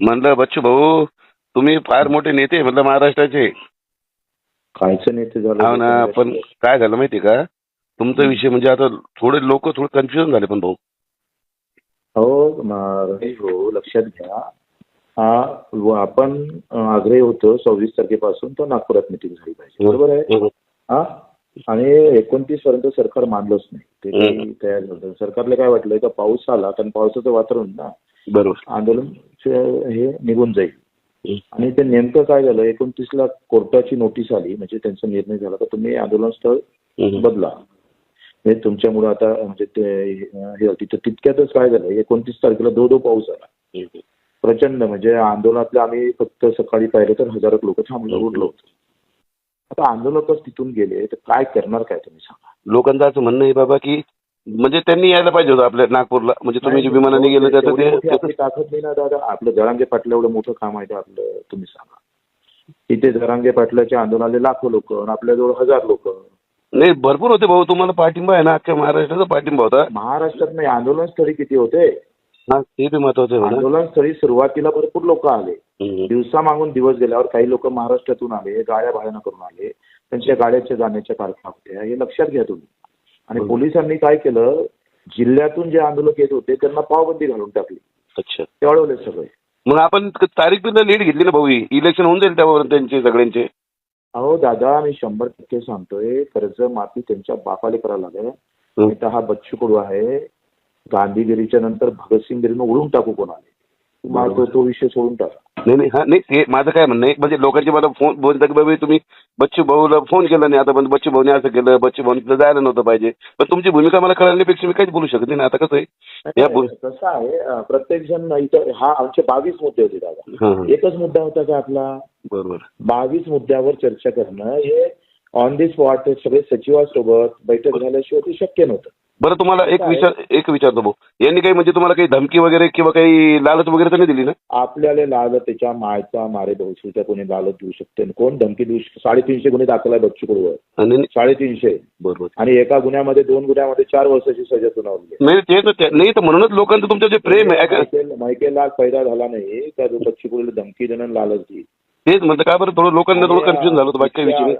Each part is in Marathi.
म्हणलं बच्चू भाऊ तुम्ही फार मोठे नेते म्हणलं महाराष्ट्राचे. कायचं नेते हो ना पण काय झालं माहिती का? तुमचा विषय म्हणजे आता थोडे लोक थोडे कन्फ्युजन झाले पण भाऊ. हो म- रमेश भाऊ लक्षात घ्या. हा व आपण अं, आग्रही होतो सव्वीस तारखेपासून तर नागपुरात मिटिंग झाली पाहिजे. बरोबर आहे? हम्म. हा? आणि एकोणतीस पर्यंत सरकार मानलंच नाही. ते काही तयार झालं. सरकारला काय वाटलं का पाऊस आला कारण पावसाचं वातावरण ना. बरोबर. आंदोलन हे निघून जाईल. आणि ते नेमकं काय झालं एकोणतीसला कोर्टाची नोटीस आली म्हणजे त्यांचा निर्णय झाला का तुम्ही आंदोलन स्थळ. बदला म्हणजे तुमच्यामुळे आता म्हणजे ते हे तिथं तितक्यातच काय झालं एकोणतीस तारखेला दो दो पाऊस आला. प्रचंड म्हणजे आंदोलनातले आम्ही फक्त सकाळी पाहिलं तर हजारो लोक थांबलं उरलो होतो आता आंदोलकच तिथून गेले तर काय करणार काय तुम्ही सांगा लोकांचं असं म्हणणं आहे बाबा की म्हणजे त्यांनी यायला पाहिजे होतं आपल्या नागपूरला. म्हणजे तुम्ही जे विमानाने गेले त्याचं ते आपली ताकद नाही ना दादा आपलं जरांगे पाटलं एवढं मोठं काम आहे ते आपलं तुम्ही सांगा. तिथे जरांगे पाटलाच्या आंदोलनाले लाखो लोक आपल्याजवळ हजार लोक. नाही भरपूर होते भाऊ तुम्हाला पाठिंबा आहे ना अख्ख्या महाराष्ट्राचा पाठिंबा होता. महाराष्ट्रात नाही आंदोलन स्थळी किती होते? हा ते बी महत्वाचं आहे म्हणा. आंदोलन स्थळी सुरुवातीला भरपूर लोक आले. हम्म. दिवसा मागून दिवस गेल्यावर काही लोक महाराष्ट्रातून आले गाड्या भाड्यानं करून आले. त्यांच्या गाड्याच्या जाण्याच्या कारखा होत्या हे लक्षात घ्या तुम्ही. आणि. पोलिसांनी काय केलं जिल्ह्यातून जे आंदोलक येत होते त्यांना पावबंदी घालून टाकली. अच्छा. ते अडवले सगळे. मग आपण तारीख पण लीड घेतली ना भाऊ. इलेक्शन होऊन जाईल त्यावर त्यांचे सगळ्यांचे. अहो दादा मी शंभर टक्के सांगतोय कर्ज माफी त्यांच्या बापाले करायला लागेल. हं. हा बच्चू कडू आहे. गांधीगिरीच्या नंतर भगतसिंग उडून टाकू कोणाला? तुम्हाला तो तो विषय सोडून टाका. नाही नाही हा नाही ते माझं काय म्हणणं आहे? म्हणजे लोकांचे मला फोन बोलतात की बाबा तुम्ही बच्चू भाऊला फोन केला नाही आता पण बच्चू भाऊने असं केलं बच्चू भाऊने तिथं जायला नव्हतं पाहिजे. पण तुमची भूमिका मला कळण्यापेक्षा मी काहीच बोलू शकत नाही. ना आता कसं आहे? या बोल कसं आहे प्रत्येक जण इथं हा आमचे बावीस मुद्दे होते दादा. हां हां. एकच मुद्दा होता का आपला? बरोबर. बावीस मुद्द्यावर चर्चा करणं हे ऑन दी स्पॉट सगळे सचिवासोबत बैठक झाल्याशिवाय ते शक्य नव्हतं. बरं तुम्हाला एक? विचार एक विचारतो भाऊ यांनी काही म्हणजे तुम्हाला काही धमकी वगैरे किंवा काही लालच वगैरे तर नाही दिली ना? आपल्याला लाल त्याच्या मायचा मारे भविष्याच्या कोणी लालच देऊ शकते आणि कोण धमकी देऊ शकते साडेतीनशे गुन्हे दाखल आहे बच्चू कडूवर नाही नाही. साडेतीनशे. बरोबर. आणि एका गुन्ह्यामध्ये दोन गुन्ह्यामध्ये चार वर्षाची सजा सुनावली आहे. नाही ते तर त्या- नाही तर म्हणूनच लोकांचं तुमचं जे प्रेम आहे ऐका, मायकेल- पैदा झाला नाही का जो बच्चू कडूला धमकी देणं आणि लालच देईल. तेच म्हणतं का बरं? थोडं लोकांना थोडं कन्फ्युजन झालं होतं बाकी काही नाही.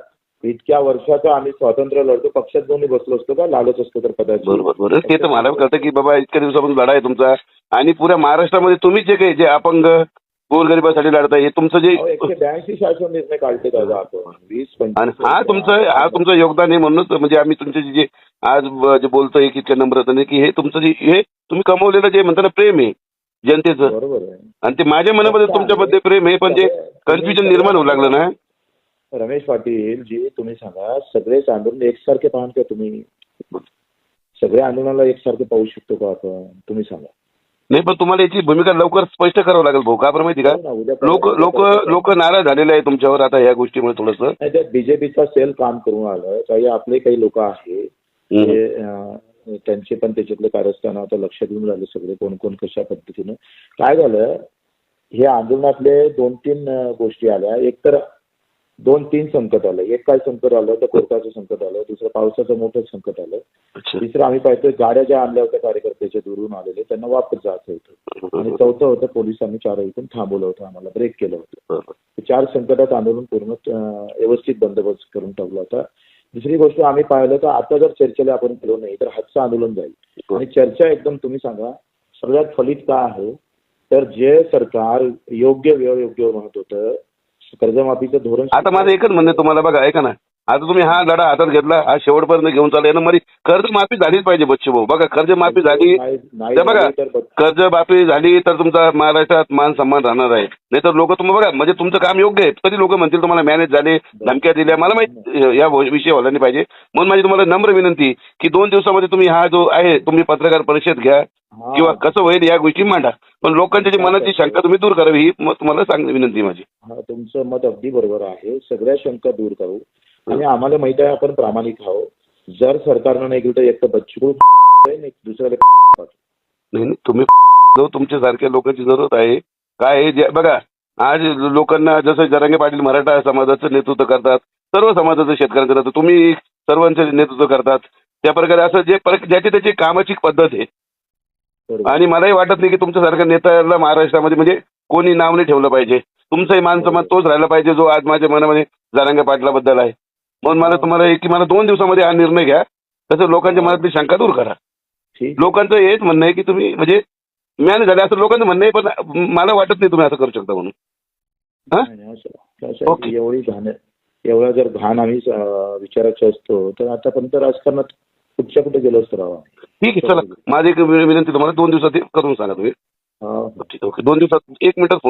इतक्या- वर्षाचं आम्ही स्वातंत्र्य लढतो पक्षात दोन्ही बसलो असतो का? लालच असतो तर कदाचित. बरोबर बरोबर. ते तर मला कळतं की बाबा इतक्या दिवसापासून लढा आहे तुमचा. आणि पुऱ्या महाराष्ट्रामध्ये तुम्ही जे काही जे अपंग गोरगरिबासाठी लढताय. हे तुमचं जे एकशे ब्याऐंशी शासन निर्णय दादा आपण. वीस आणि हा तुमचं हा तुमचं योगदान आहे म्हणूनच म्हणजे आम्ही तुमचे जे- आज जे बोलतोय की इतक्या नम्रताने की हे तुमचं जे हे तुम्ही कमवलेलं जे म्हणता ना प्रेम आहे जनतेचं. बरोबर आहे. आणि ते माझ्या मनामध्ये तुमच्याबद्दल प्रेम आहे पण जे कन्फ्युजन निर्माण होऊ लागलं ना. रमेश पाटील जी तुम्ही सांगा सगळेच आंदोलन एकसारखे पाहाल का तुम्ही. सगळे आंदोलनाला एकसारखे पाहू शकतो का आपण? तुम्ही सांगा. नाही पण तुम्हाला याची भूमिका लवकर स्पष्ट करावं लागेल भाऊ. का बरं माहिती का? हो लोक लोक लोक नाराज झालेले आहे तुमच्यावर आता या गोष्टीमुळे थोडंसं. बीजेपीचा सेल काम करून आलं काही आपले काही लोक आहेत त्यांचे पण त्याच्यातले कारस्थान आता लक्षात येऊन राहिले सगळे कोण कोण कशा पद्धतीनं. काय झालं हे आंदोलनातले दोन तीन गोष्टी आल्या. एक तर दोन तीन संकट आलं. एक काय संकट आलं? तर कोर्टाचं संकट आलं. दुसरं पावसाचं मोठं संकट आलं. तिसरं आम्ही पाहतोय गाड्या ज्या आणल्या होत्या कार्यकर्त्याच्या दुरून आलेले त्यांना वापस जायचं होतं. आणि चौथं होतं पोलिसांनी चार इथून थांबवलं होतं आम्हाला. ब्रेक केलं होतं. चार संकटात आंदोलन पूर्ण व्यवस्थित बंदोबस्त करून टाकला होता. दुसरी गोष्ट आम्ही पाहिलं तर आता जर चर्चेला आपण गेलो नाही तर हातचं आंदोलन जाईल. आणि चर्चा एकदम तुम्ही सांगा सगळ्यात फलित काय आहे? तर जे सरकार योग्य वेळ योग्य म्हणत होतं कर्जमाफीचं धोरण आता माझं एकच म्हणणं आहे तुम्हाला बघा ऐका ना. आता तुम्ही हा लढा हातात घेतला हा शेवटपर्यंत घेऊन चालला ना मग कर्ज माफी झालीच पाहिजे बच्चे भाऊ बघा कर्ज माफी झाली तर बघ- कर्ज माफी झाली तर तुमचा महाराष्ट्रात मान सन्मान राहणार आहे. नाही तर लोक तुम्ही बघा म्हणजे तुमचं काम योग्य आहे. तरी लोक म्हणतील तुम्हाला मॅनेज झाले धमक्या दिल्या मला माहीत या विषय व्हायला नाही पाहिजे. म्हणून माझी तुम्हाला नम्र विनंती की दोन दिवसामध्ये तुम्ही हा जो आहे तुम्ही पत्रकार परिषद घ्या. किंवा कसं होईल या गोष्टी मांडा. पण लोकांच्या जी मनाची शंका तुम्ही दूर करावी ही तुम्हाला सांग विनंती आहे माझी. हा तुमचं मत अगदी बरोबर आहे. सगळ्या शंका दूर करू. आणि आम्हाला माहीत आहे आपण प्रामाणिक आहोत. जर सरकारनं नाही केलं तर एक तर बच्चू नाही दुसऱ्याला पाठवू. नाही नाही, तुम्ही जो तुमच्यासारख्या लोकांची जरूरत आहे. काय आहे जे बघा आज लोकांना जसं जरांगे पाटील मराठा समाजाचं नेतृत्व करतात सर्व समाजाचं शेतकऱ्यांचं नेतृत्व तुम्ही सर्वांचं नेतृत्व करतात. त्या प्रकारे असं जे पर- ज्याची त्याची कामाची पद्धत आहे. आणि मलाही वाटत नाही की तुमच्यासारख्या नेत्याला महाराष्ट्रामध्ये म्हणजे कोणी नाव नाही ठेवलं पाहिजे. तुमचंही मान सन्मान तोच राहिला पाहिजे जो आज माझ्या मनामध्ये जारांगे पाटलाबद्दल आहे. म्हणून मला तुम्हाला एक की मला दोन दिवसामध्ये हा निर्णय घ्या. तसं लोकांच्या मनातली शंका दूर करा. लोकांचं हेच म्हणणं आहे की तुम्ही म्हणजे मॅनेज झाले असं लोकांचं म्हणणं आहे पण मला वाटत नाही तुम्ही असं करू शकता म्हणून. हा? एवढी घाण एवढा जर घाण आम्ही विचारायचो असतो तर आतापर्यंत राजकारणात कुठच्या कुठे गेलो असतो राव. ठीक आहे चला माझी एक विनंती तुम्हाला दोन दिवसात करून सांगा तुम्ही. ठीक आहे ओके दोन दिवसात एक मिनिटात फोन